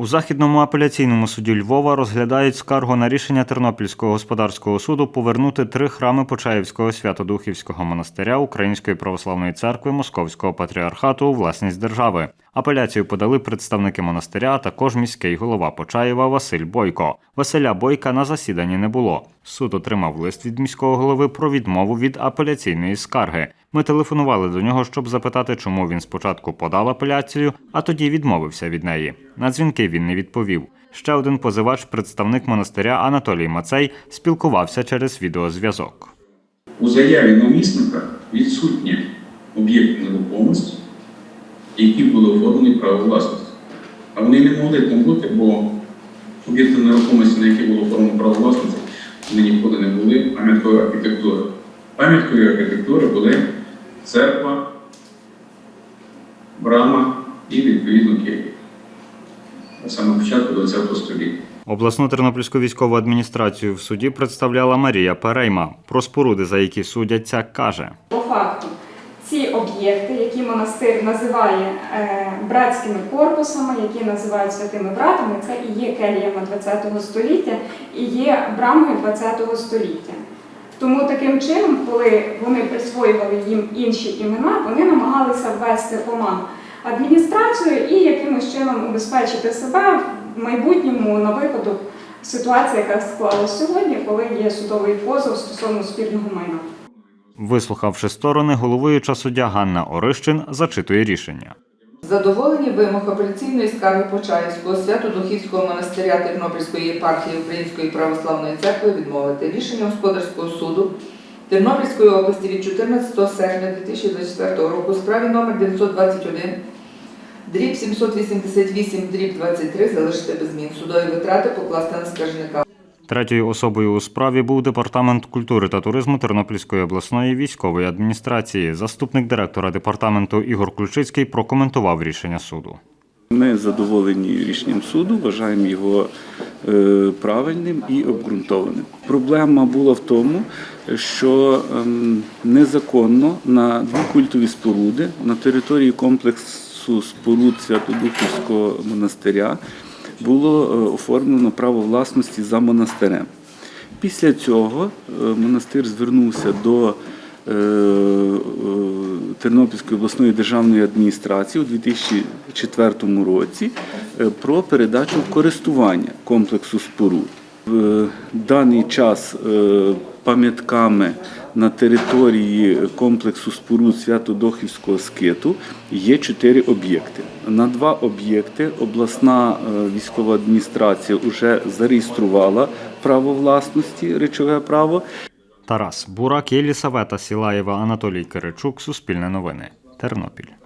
У західному апеляційному суді Львова розглядають скаргу на рішення Тернопільського господарського суду повернути три храми Почаївського святодухівського монастиря Української православної церкви Московського патріархату у власність держави. Апеляцію подали представники монастиря, а також міський голова Почаєва Василь Бойко. Василя Бойка на засіданні не було. Суд отримав лист від міського голови про відмову від апеляційної скарги. Ми телефонували до нього, щоб запитати, чому він спочатку подав апеляцію, а тоді відмовився від неї. На дзвінки він не відповів. Ще один позивач, представник монастиря Анатолій Мацей, спілкувався через відеозв'язок. У заяві намісника відсутні об'єкти нерухомості, які були оформлені право власності. А вони не могли там бути, бо об'єкти нерухомості, на які було оформлено право власності, вони ніколи не були пам'яткою архітектури. Пам'яткою архітектури були церква, брама і відповідно Київ. Саме початку ХХ століття. Обласну тернопільську військову адміністрацію в суді представляла Марія Перейма. Про споруди, за які судяться, каже. По факту, ці об'єкти, які монастир називає е, братськими корпусами, які називають святими братами, це і є келіями ХХ століття і є брамою ХХ століття. Тому таким чином, коли вони присвоювали їм інші імена, вони намагалися ввести оман адміністрацію і якимось чином убезпечити себе в майбутньому на випадок ситуації, яка склалася сьогодні, коли є судовий позов стосовно спірного майна. Вислухавши сторони, головуюча суддя Ганна Орищин зачитує рішення. Задоволені вимог апеляційної скарги Почаївського свято-духівського монастиря Тернопільської єпархії Української православної церкви відмовити рішення господарського суду Тернопільської області від 14 серпня 2024 року у справі номер 921 дріб 788 дріб 23 залишити без змін. Судові витрати покласти на скаржника. Третьою особою у справі був департамент культури та туризму Тернопільської обласної військової адміністрації. Заступник директора департаменту Ігор Ключицький прокоментував рішення суду. Ми задоволені рішенням суду, вважаємо його е, правильним і обґрунтованим. Проблема була в тому, що ем, незаконно на дві культові споруди на території комплексу споруд Святодухівського монастиря було е, оформлено право власності за монастирем. Після цього е, монастир звернувся до е, Тернопільської обласної державної адміністрації у 2004 році про передачу користування комплексу споруд. В даний час пам'ятками на території комплексу споруд Свято-Дохівського скиту є чотири об'єкти. На два об'єкти обласна е, військова адміністрація вже зареєструвала право власності, речове право. Тарас Бурак, Єлісавета Сілаєва, Анатолій Киричук, Суспільне новини, Тернопіль.